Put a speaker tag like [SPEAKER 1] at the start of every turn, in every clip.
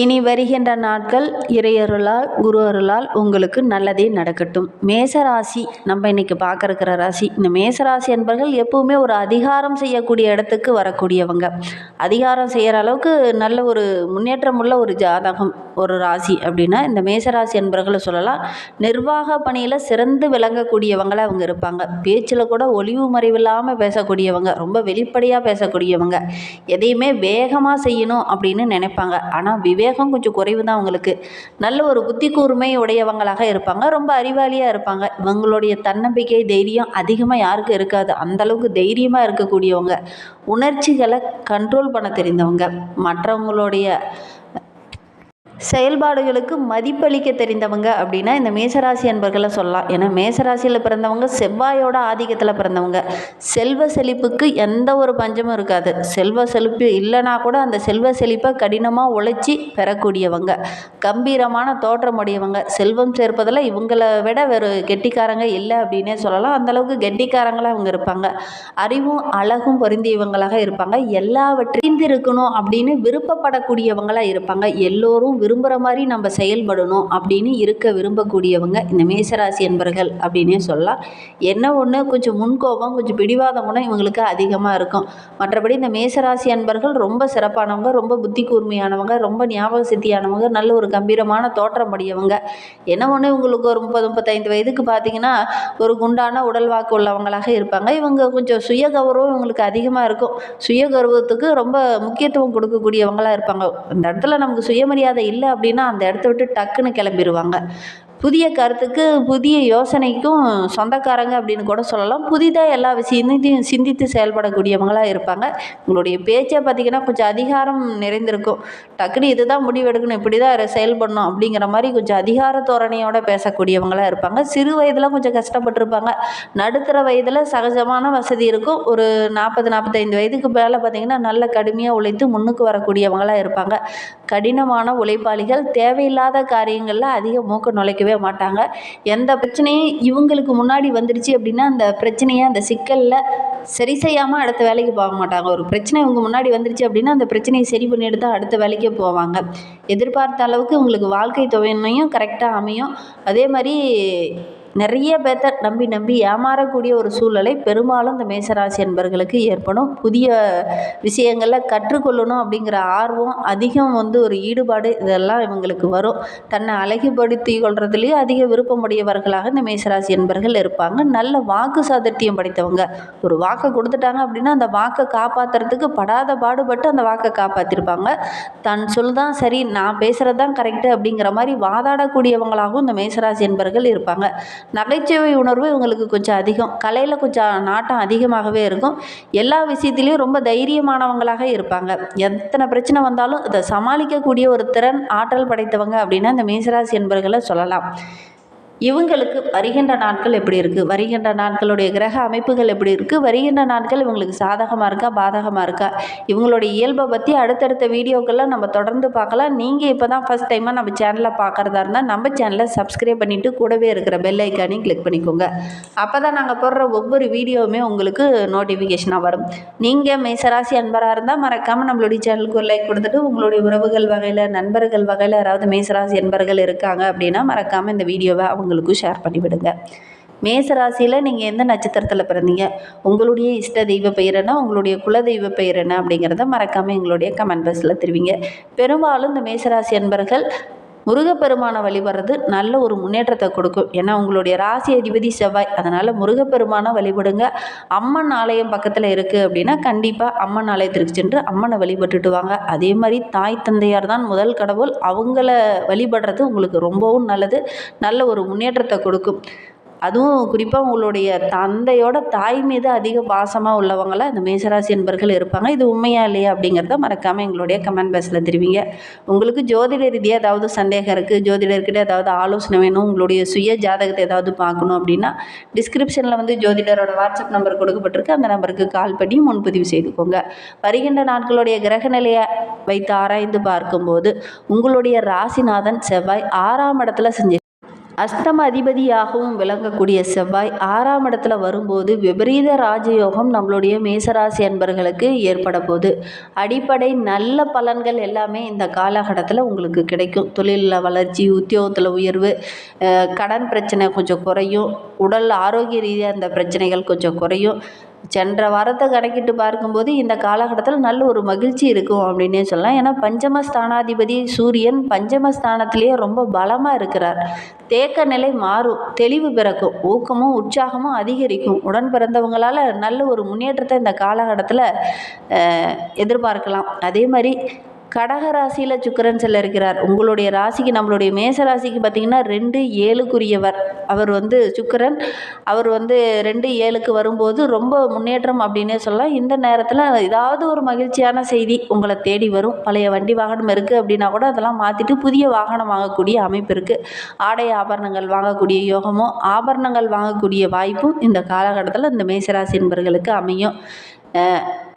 [SPEAKER 1] இனி வருகின்ற நாட்கள் இறையருளால் குரு அருளால் உங்களுக்கு நல்லதே நடக்கட்டும். மேச ராசி நம்ம இன்னைக்கு பார்க்க ராசி இந்த மேச ராசி என்பவர்கள் எப்பவுமே ஒரு அதிகாரம் செய்யக்கூடிய இடத்துக்கு வரக்கூடியவங்க. அதிகாரம் செய்கிற அளவுக்கு நல்ல ஒரு முன்னேற்றம் உள்ள ஒரு ஜாதகம் ஒரு ராசி அப்படின்னா இந்த மேசராசி என்பவர்களை சொல்லலாம். நிர்வாக பணியில் சிறந்து விளங்கக்கூடியவங்களை அவங்க இருப்பாங்க. பேச்சில் கூட ஒளிவு மறைவில்லாமல் பேசக்கூடியவங்க ரொம்ப வெளிப்படையாக பேசக்கூடியவங்க. எதையுமே வேகமாக செய்யணும் அப்படின்னு நினைப்பாங்க. ஆனால் விவேகம் கொஞ்சம் குறைவு தான் அவங்களுக்கு. நல்ல ஒரு புத்தி கூர்மை உடையவங்களாக இருப்பாங்க. ரொம்ப அறிவாளியாக இருப்பாங்க. இவங்களுடைய தன்னம்பிக்கை தைரியம் அதிகமாக யாருக்கும் இருக்காது. அந்தளவுக்கு தைரியமாக இருக்கக்கூடியவங்க. உணர்ச்சிகளை கண்ட்ரோல் பண்ண தெரிந்தவங்க. மற்றவங்களுடைய செயல்பாடுகளுக்கு மதிப்பளிக்க தெரிந்தவங்க அப்படின்னா இந்த மேசராசி அன்பர்களை சொல்லலாம். ஏன்னா மேசராசியில் பிறந்தவங்க செவ்வாயோட ஆதிக்கத்தில் பிறந்தவங்க. செல்வ செழிப்புக்கு எந்த ஒரு பஞ்சமும் இருக்காது. செல்வ செழிப்பு இல்லைனா கூட அந்த செல்வ செழிப்பை கடினமாக உழைச்சி பெறக்கூடியவங்க. கம்பீரமான தோற்றமுடையவங்க செல்வம் சேர்ப்பதில் இவங்களை விட வேறு கெட்டிக்காரங்க இல்லை அப்படின்னே சொல்லலாம். அந்தளவுக்கு கெட்டிக்காரங்களாக அவங்க இருப்பாங்க. அறிவும் அழகும் பொருந்தியவங்களாக இருப்பாங்க. எல்லாவற்றையும் இருக்கணும் அப்படின்னு விருப்பப்படக்கூடியவங்களாக இருப்பாங்க. எல்லோரும் விரும்புகிற மாதிரி நம்ம செயல்படணும் அப்படின்னு இருக்க விரும்பக்கூடியவங்க இந்த மேசராசி என்பர்கள் அப்படின்னே சொல்லலாம். என்ன ஒன்று கொஞ்சம் முன்கோபம் கொஞ்சம் பிடிவாதம் கூட இவங்களுக்கு அதிகமாக இருக்கும். மற்றபடி இந்த மேசராசி அன்பர்கள் ரொம்ப சிறப்பானவங்க ரொம்ப புத்தி கூர்மையானவங்க ரொம்ப ஞாபக சித்தியானவங்க நல்ல ஒரு கம்பீரமான தோற்றம் உடையவங்க என்ன ஒன்று இவங்களுக்கு ஒரு முப்பது முப்பத்தைந்து வயதுக்கு பார்த்தீங்கன்னா ஒரு குண்டான உடல் வாக்கு உள்ளவங்களாக இருப்பாங்க. இவங்க கொஞ்சம் சுய கௌரவம் இவங்களுக்கு அதிகமாக இருக்கும். சுய கௌரவத்துக்கு ரொம்ப முக்கியத்துவம் கொடுக்கக்கூடியவங்களாக இருப்பாங்க. அந்த இடத்துல நமக்கு சுயமரியாதை இல்லை அப்படின்னா அந்த இடத்த விட்டு டக்குன்னு கிளம்பிடுவாங்க புதிய கருத்துக்கு புதிய யோசனைக்கும் சொந்தக்காரங்க அப்படின்னு கூட சொல்லலாம். புதிதாக எல்லா விஷயத்தையும் சிந்தித்து செயல்படக்கூடியவங்களாக இருப்பாங்க. உங்களுடைய பேச்சை பார்த்திங்கன்னா கொஞ்சம் அதிகாரம் நிறைந்திருக்கும். டக்குனு இதுதான் முடிவெடுக்கணும் இப்படி தான் செயல்படணும் அப்படிங்கிற மாதிரி கொஞ்சம் அதிகார தோரணையோடு பேசக்கூடியவங்களாக இருப்பாங்க. சிறு வயதில் கொஞ்சம் கஷ்டப்பட்டிருப்பாங்க. நடுத்தர வயதில் சகஜமான வசதி இருக்கும். ஒரு நாற்பது நாற்பத்தைந்து வயதுக்கு மேலே பார்த்திங்கன்னா நல்ல கடுமையாக உழைத்து முன்னுக்கு வரக்கூடியவங்களாக இருப்பாங்க. கடினமான உழைப்பாளிகள் தேவையில்லாத காரியங்களில் அதிக மூக்க நுழைக்கவே மாட்டாங்க. எந்த பிரச்சனையும் இவங்களுக்கு முன்னாடி வந்துடுச்சு அப்படின்னா அந்த பிரச்சனையை அந்த சிக்கலில் சரி செய்யாமல் அடுத்த வேலைக்கு போக மாட்டாங்க. ஒரு பிரச்சனை இவங்க முன்னாடி வந்துருச்சு அப்படின்னா அந்த பிரச்சனையை சரி பண்ணிட்டு தான் அடுத்த வேலைக்கே போவாங்க. எதிர்பார்த்த அளவுக்கு உங்களுக்கு வாழ்க்கை துணையும் கரெக்டாக அமையும். அதே மாதிரி நிறைய பேர்த்த நம்பி நம்பி ஏமாறக்கூடிய ஒரு சூழ்நிலை பெரும்பாலும் இந்த மேசராசி என்பர்களுக்கு ஏற்படும். புதிய விஷயங்களில் கற்றுக்கொள்ளணும் அப்படிங்கிற ஆர்வம் அதிகம் வந்து ஒரு ஈடுபாடு இதெல்லாம் இவங்களுக்கு வரும். தன்னை அழகுபடுத்தி கொள்றதுலேயே அதிக விருப்பமுடையவர்களாக இந்த மேசராசி என்பர்கள் இருப்பாங்க. நல்ல வாக்கு சாதர்த்தியம் படைத்தவங்க. ஒரு வாக்கை கொடுத்துட்டாங்க அப்படின்னா அந்த வாக்கை காப்பாற்றுறதுக்கு படாத பாடுபட்டு அந்த வாக்கை காப்பாற்றிருப்பாங்க தன் சொல்லுதான் சரி நான் பேசுகிறது தான் கரெக்டு அப்படிங்கிற மாதிரி வாதாடக்கூடியவங்களாகவும் இந்த மேசராசி என்பர்கள் இருப்பாங்க. நகைச்சுவை உணர்வு இவங்களுக்கு கொஞ்சம் அதிகம். கலையில் கொஞ்சம் நாட்டம் அதிகமாகவே இருக்கும். எல்லா விஷயத்துலேயும் ரொம்ப தைரியமானவங்களாக இருப்பாங்க. எத்தனை பிரச்சனை வந்தாலும் அதை சமாளிக்கக்கூடிய ஒரு திறன் ஆற்றல் படைத்தவங்க அப்படின்னா இந்த மேசராசி என்பர்களை சொல்லலாம். இவங்களுக்கு வருகின்ற நாட்கள் எப்படி இருக்குது வருகின்ற நாட்களுடைய கிரக அமைப்புகள் எப்படி இருக்குது வருகின்ற நாட்கள் இவங்களுக்கு சாதகமாக இருக்கா? பாதகமாக இருக்கா? இவங்களுடைய இயல்பை பற்றி அடுத்தடுத்த வீடியோக்கெல்லாம் நம்ம தொடர்ந்து பார்க்கலாம். நீங்கள் இப்போ தான் ஃபஸ்ட் டைமாக நம்ம சேனலில் பார்க்குறதா இருந்தால் நம்ம சேனலை சப்ஸ்கிரைப் பண்ணிவிட்டு கூடவே இருக்கிற பெல் ஐக்கானையும் கிளிக் பண்ணிக்கோங்க. அப்போ தான் நாங்கள் போடுற ஒவ்வொரு வீடியோவுமே உங்களுக்கு நோட்டிஃபிகேஷனாக வரும். நீங்கள் மேசராசி அன்பராக இருந்தால் மறக்காமல் நம்மளுடைய சேனலுக்கு ஒரு லைக் கொடுத்துட்டு உங்களுடைய உறவுகள் வகையில் நண்பர்கள் வகையில் யாராவது மேசராசி அன்பர்கள் இருக்காங்க அப்படின்னா மறக்காமல் இந்த வீடியோவை அவங்களுக்கும் ஷேர் பண்ணிவிடுங்க மேசராசியில் நீங்கள் எந்த நட்சத்திரத்தில் பிறந்தீங்க? உங்களுடைய இஷ்ட தெய்வ பெயர் என்ன? உங்களுடைய குல தெய்வ பெயர் என்ன? அப்படிங்கிறத மறக்காமல் எங்களுடைய கமெண்ட் பாக்ஸில் தெரிவிங்க. பெரும்பாலும் இந்த மேசராசி அன்பர்கள் முருகப்பெருமானை வழிபடுறது நல்ல ஒரு முன்னேற்றத்தை கொடுக்கும். ஏன்னா உங்களுடைய ராசி அதிபதி செவ்வாய். அதனால் முருகப்பெருமானை வழிபடுங்க. அம்மன் ஆலயம் பக்கத்தில் இருக்குது அப்படின்னா கண்டிப்பாக அம்மன் ஆலயத்திற்கு சென்று அம்மனை வழிபட்டுட்டு வாங்க. அதே மாதிரி தாய் தந்தையார் தான் முதல் கடவுள். அவங்கள வழிபடுறது உங்களுக்கு ரொம்பவும் நல்லது. நல்ல ஒரு முன்னேற்றத்தை கொடுக்கும். அதுவும் குறிப்பாக உங்களுடைய தந்தையோட தாய் மீது அதிக பாசமாக உள்ளவங்களாக இந்த மேசராசி என்பர்கள் இருப்பாங்க. இது உண்மையா இல்லையா அப்படிங்கிறத மறக்காமல் எங்களுடைய கமெண்ட் பாக்ஸில் தெரிவிங்க. உங்களுக்கு ஜோதிட ரீதியாக ஏதாவது சந்தேகம் இருக்குது ஜோதிடர்கிட்ட ஏதாவது ஆலோசனை வேணும் உங்களுடைய சுய ஜாதகத்தை ஏதாவது பார்க்கணும் அப்படின்னா டிஸ்கிரிப்ஷனில் வந்து ஜோதிடரோட வாட்ஸ்அப் நம்பர் கொடுக்கப்பட்டிருக்கு. அந்த நம்பருக்கு கால் பண்ணி முன்பதிவு செய்துக்கோங்க. வருகின்ற நாட்களுடைய கிரக நிலையை வைத்து ஆராய்ந்து பார்க்கும்போது உங்களுடைய ராசிநாதன் செவ்வாய் ஆறாம் இடத்துல செஞ்சு அஷ்டம அதிபதியாகவும் விளங்கக்கூடிய செவ்வாய் ஆறாம் இடத்துல வரும்போது விபரீத ராஜயோகம் நம்மளுடைய மேசராசி அன்பர்களுக்கு ஏற்பட போகுது. அடிப்படை நல்ல பலன்கள் எல்லாமே இந்த காலகட்டத்தில் உங்களுக்கு கிடைக்கும். தொழிலில் வளர்ச்சி உத்தியோகத்தில் உயர்வு கடன் பிரச்சனை கொஞ்சம் குறையும். உடல் ஆரோக்கிய ரீதியாக இந்த பிரச்சனைகள் கொஞ்சம் குறையும். சென்ற வாரத்தை கணக்கிட்டு பார்க்கும்போது இந்த காலகட்டத்தில் நல்ல ஒரு மகிழ்ச்சி இருக்கும் அப்படின்னே சொல்லலாம். ஏன்னா பஞ்சம ஸ்தானாதிபதி சூரியன் பஞ்சம ஸ்தானத்திலேயே ரொம்ப பலமாக இருக்கிறார். தேக்க நிலை மாறும் தெளிவு பிறக்கும் ஊக்கமும் உற்சாகமும் அதிகரிக்கும். உடன் பிறந்தவங்களால் நல்ல ஒரு முன்னேற்றத்தை இந்த காலகட்டத்தில் எதிர்பார்க்கலாம். அதே மாதிரி கடக ராசியில் சுக்கிரன் செல்ல இருக்கிறார் உங்களுடைய ராசிக்கு நம்மளுடைய மேச ராசிக்கு பார்த்தீங்கன்னா ரெண்டு ஏழுக்குரியவர். அவர் வந்து சுக்கரன். அவர் வந்து ரெண்டு ஏழுக்கு வரும்போது ரொம்ப முன்னேற்றம் அப்படின்னே சொல்லலாம். இந்த நேரத்தில் ஏதாவது ஒரு மகிழ்ச்சியான செய்தி உங்களை தேடி வரும். பழைய வண்டி வாகனம் இருக்குது அப்படின்னா கூட அதெல்லாம் மாற்றிட்டு புதிய வாகனம் வாங்கக்கூடிய அமைப்பு இருக்குது ஆடை ஆபரணங்கள் வாங்கக்கூடிய யோகமும் ஆபரணங்கள் வாங்கக்கூடிய வாய்ப்பும் இந்த காலகட்டத்தில் இந்த மேசராசி என்பவர்களுக்கு அமையும்.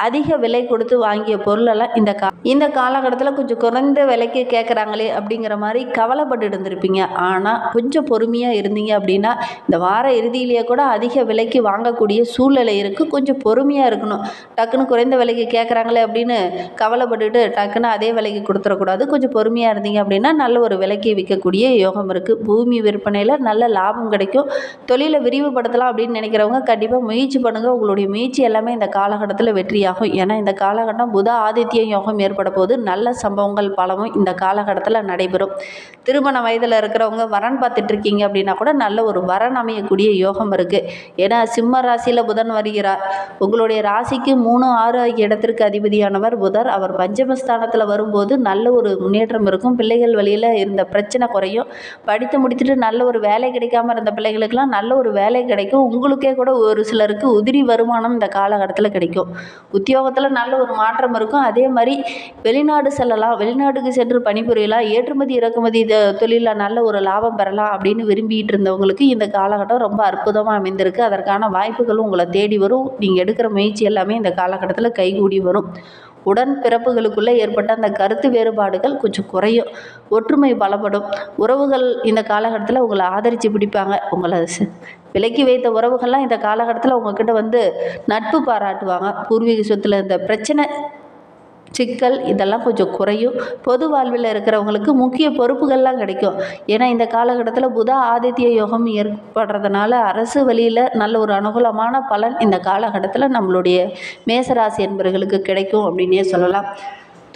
[SPEAKER 1] அதிக விலை கொடுத்து வாங்கிய பொருளெல்லாம் இந்த கா இந்த காலகட்டத்தில் கொஞ்சம் குறைந்த விலைக்கு கேட்குறாங்களே அப்படிங்கிற மாதிரி கவலைப்பட்டு இருந்திருப்பீங்க. ஆனால் கொஞ்சம் பொறுமையாக இருந்தீங்க அப்படின்னா இந்த வார இறுதியிலேயே கூட அதிக விலைக்கு வாங்கக்கூடிய சூழ்நிலை இருக்குது கொஞ்சம் பொறுமையாக இருக்கணும். டக்குன்னு குறைந்த விலைக்கு கேட்குறாங்களே அப்படின்னு கவலைப்பட்டுட்டு டக்குன்னு அதே விலைக்கு கொடுத்துடக்கூடாது. கொஞ்சம் பொறுமையாக இருந்தீங்க அப்படின்னா நல்ல ஒரு விலைக்கு விற்கக்கூடிய யோகம் இருக்குது பூமி விற்பனையில் நல்ல லாபம் கிடைக்கும். தொழிலை விரிவுபடுத்தலாம் அப்படின்னு நினைக்கிறவங்க கண்டிப்பாக முயற்சி பண்ணுங்கள் உங்களுடைய முயற்சி எல்லாமே இந்த காலகட்டம் காலகட்டத்தில் வெற்றியாகும். ஏன்னா இந்த காலகட்டம் புத ஆதித்ய யோகம் ஏற்பட போது நல்ல சம்பவங்கள் பலமும் இந்த காலகட்டத்தில் நடைபெறும். திருமண வயதில் இருக்கிறவங்க வரன் பார்த்துட்டு இருக்கீங்க அப்படின்னா கூட நல்ல ஒரு வரன் அமையக்கூடிய யோகம் இருக்குது ஏன்னா சிம்ம ராசியில் புதன் வருகிறார் உங்களுடைய ராசிக்கு மூணு ஆறு ஆகிய இடத்திற்கு அதிபதியானவர் புதர். அவர் பஞ்சமஸ்தானத்தில் வரும்போது நல்ல ஒரு முன்னேற்றம் இருக்கும். பிள்ளைகள் வழியில் இருந்த பிரச்சனை குறையும். படித்து முடித்துட்டு நல்ல ஒரு வேலை கிடைக்காம இருந்த பிள்ளைகளுக்கெல்லாம் நல்ல ஒரு வேலை கிடைக்கும். உங்களுக்கே கூட ஒரு சிலருக்கு உதிரி வருமானம் இந்த காலகட்டத்தில் கிடைக்கும். உத்தியோகத்தில் நல்ல ஒரு மாற்றம் இருக்கும். அதே மாதிரி வெளிநாடு செல்லலாம். வெளிநாட்டுக்கு சென்று பணிபுரியலாம். ஏற்றுமதி இறக்குமதி தொழிலில் நல்ல ஒரு லாபம் பெறலாம் அப்படின்னு விரும்பிட்டு இருந்தவங்களுக்கு இந்த காலகட்டம் ரொம்ப அற்புதமாக அமைந்திருக்கு. அதற்கான வாய்ப்புகளும் உங்களை தேடி வரும். நீங்கள் எடுக்கிற முயற்சி எல்லாமே இந்த காலகட்டத்தில் கைகூடி வரும். உடன் பிறப்புகளுக்குள்ளே ஏற்பட்ட அந்த கருத்து வேறுபாடுகள் கொஞ்சம் குறையும். ஒற்றுமை பலப்படும். உறவுகள் இந்த காலகட்டத்தில் உங்களை ஆதரித்து பிடிப்பாங்க. உங்களை விலக்கி வைத்த உறவுகள்லாம் இந்த காலகட்டத்தில் உங்ககிட்ட வந்து நட்பு பாராட்டுவாங்க. பூர்வீக சொத்தில் இந்த பிரச்சனை சிக்கல் இதெல்லாம் கொஞ்சம் குறையும். பொது வாழ்வில் இருக்கிறவங்களுக்கு முக்கிய பொறுப்புகள்லாம் கிடைக்கும். ஏன்னா இந்த காலகட்டத்தில் புத ஆதித்ய யோகம் ஏற்படுறதுனால அரசு வழியில் நல்ல ஒரு அனுகூலமான பலன் இந்த காலகட்டத்தில் நம்மளுடைய மேசராசி என்பவர்களுக்கு கிடைக்கும் அப்படின்னே சொல்லலாம்.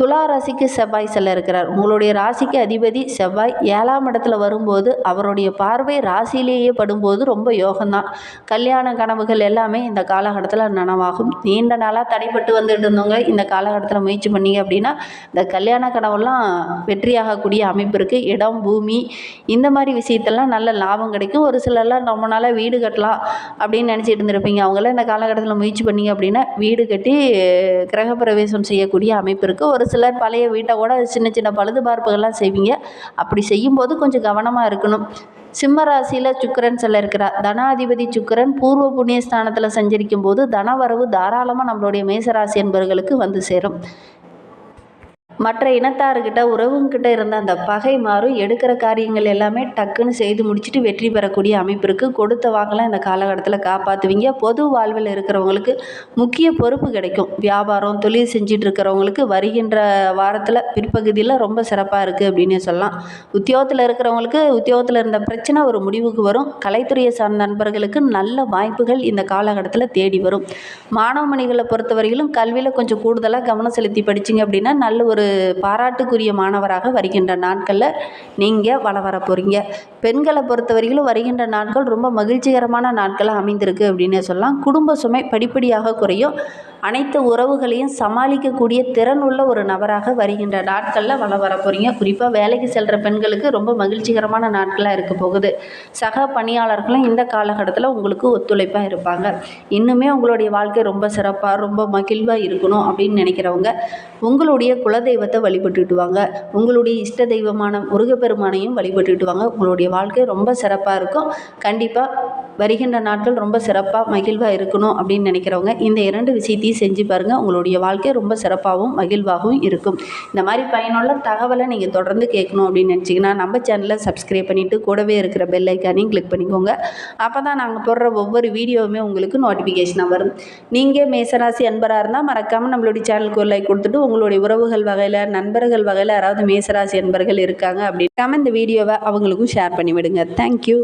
[SPEAKER 1] துலா ராசிக்கு செவ்வாய் செல்ல இருக்கிறார் உங்களுடைய ராசிக்கு அதிபதி செவ்வாய் ஏழாம் இடத்துல வரும்போது அவருடைய பார்வை ராசியிலேயே படும்போது ரொம்ப யோகம்தான். கல்யாண கனவுகள் எல்லாமே இந்த காலகட்டத்தில் நனவாகும். நீண்ட நாளாக தடைப்பட்டு வந்துட்டு இருந்தவங்க இந்த காலகட்டத்தில் முயற்சி பண்ணீங்க அப்படின்னா இந்த கல்யாண கனவெல்லாம் வெற்றியாகக்கூடிய அமைப்பு இருக்குது இடம் பூமி இந்த மாதிரி விஷயத்தெல்லாம் நல்ல லாபம் கிடைக்கும். ஒரு சிலர்லாம் ரொம்ப நாளாக வீடு கட்டலாம் அப்படின்னு நினச்சிட்டு இருந்திருப்பீங்க. அவங்களாம் இந்த காலகட்டத்தில் முயற்சி பண்ணீங்க அப்படின்னா வீடு கட்டி கிரகப்பிரவேசம் செய்யக்கூடிய அமைப்பு இருக்குது ஒரு சிலர் பழைய வீட்டை கூட சின்ன சின்ன பழுது பார்ப்புகள்லாம் செய்வீங்க. அப்படி செய்யும்போது கொஞ்சம் கவனமாக இருக்கணும். சிம்ம ராசியில் சுக்கரன் செல்ல இருக்கிறார். தனாதிபதி சுக்கிரன் பூர்வ புண்ணியஸ்தானத்தில் சஞ்சரிக்கும் போது தனவரவு தாராளமாக நம்மளுடைய மேசராசி என்பவர்களுக்கு வந்து சேரும். மற்ற இனத்தார்கிட்ட உறவுங்கிட்ட இருந்த அந்த பகை மாறும் எடுக்கிற காரியங்கள் எல்லாமே டக்குன்னு செய்து முடிச்சுட்டு வெற்றி பெறக்கூடிய அமைப்பு இருக்குது கொடுத்த வாங்கலாம் இந்த காலகட்டத்தில் காப்பாற்றுவீங்க பொது வாழ்வில் இருக்கிறவங்களுக்கு முக்கிய பொறுப்பு கிடைக்கும். வியாபாரம் தொழில் செஞ்சுட்டு இருக்கிறவங்களுக்கு வருகின்ற வாரத்தில் பிற்பகுதியில் ரொம்ப சிறப்பாக இருக்குது அப்படின்னு சொல்லலாம். உத்தியோகத்தில் இருக்கிறவங்களுக்கு உத்தியோகத்தில் இருந்த பிரச்சனை ஒரு முடிவுக்கு வரும். கலைத்துறையை சார்ந்த நண்பர்களுக்கு நல்ல வாய்ப்புகள் இந்த காலகட்டத்தில் தேடி வரும். மாணவ மணிகளை பொறுத்தவரையிலும் கல்வியில் கொஞ்சம் கூடுதலாக கவனம் செலுத்தி படிச்சிங்க அப்படின்னா நல்ல ஒரு பாராட்டுக்குரிய மாணவராக வருகின்ற நாட்களில் நீங்கள் வள வர போகிறீங்க பெண்களை பொறுத்தவரையிலும் வருகின்ற நாட்கள் ரொம்ப மகிழ்ச்சிகரமான நாட்களாக அமைந்திருக்கு அப்படின்னு சொல்லலாம். குடும்ப சுமை படிப்படியாக குறையும். அனைத்து உறவுகளையும் சமாளிக்கக்கூடிய திறன் உள்ள ஒரு நபராக வருகின்ற நாட்களில் வள வர போகிறீங்க குறிப்பாக வேலைக்கு செல்கிற பெண்களுக்கு ரொம்ப மகிழ்ச்சிகரமான நாட்களாக இருக்க போகுது. சக பணியாளர்களும் இந்த காலகட்டத்தில் உங்களுக்கு ஒத்துழைப்பாக இருப்பாங்க. இன்னுமே உங்களுடைய வாழ்க்கை ரொம்ப சிறப்பாக ரொம்ப மகிழ்வாக இருக்கணும் அப்படின்னு நினைக்கிறவங்க உங்களுடைய குலதெய்வத்தை வழிபட்டுட்டு வாங்க. உங்களுடைய இஷ்ட தெய்வமான முருகப்பெருமானையும் வழிபட்டுட்டு வாங்க. உங்களுடைய வாழ்க்கை ரொம்ப சிறப்பாக இருக்கும். கண்டிப்பாக வருகின்ற நாட்கள் ரொம்ப சிறப்பாக மகிழ்வாக இருக்கணும் அப்படின்னு நினைக்கிறவங்க இந்த இரண்டு விஷயத்தையும் செஞ்சு பாருங்கள் உங்களுடைய வாழ்க்கை ரொம்ப சிறப்பாகவும் மகிழ்வாகவும் இருக்கும். இந்த மாதிரி பயனுள்ள தகவலை நீங்கள் தொடர்ந்து கேட்கணும் அப்படின்னு நினச்சிங்கன்னா நம்ம சேனலை சப்ஸ்கிரைப் பண்ணிவிட்டு கூடவே இருக்கிற பெல் ஐக்கானையும் கிளிக் பண்ணிக்கோங்க. அப்போ தான் நாங்கள் போடுற ஒவ்வொரு வீடியோவுமே உங்களுக்கு நோட்டிஃபிகேஷனாக வரும். நீங்கள் மேசராசி அன்பராக இருந்தால் மறக்காமல் நம்மளுடைய சேனலுக்கு ஒரு லைக் கொடுத்துட்டு உங்களுடைய உறவுகள் வகையில் நண்பர்கள் வகையில் யாராவது மேசராசி அன்பர்கள் இருக்காங்க அப்படின்னு இந்த வீடியோவை அவங்களுக்கும் ஷேர் பண்ணிவிடுங்க. தேங்க்யூ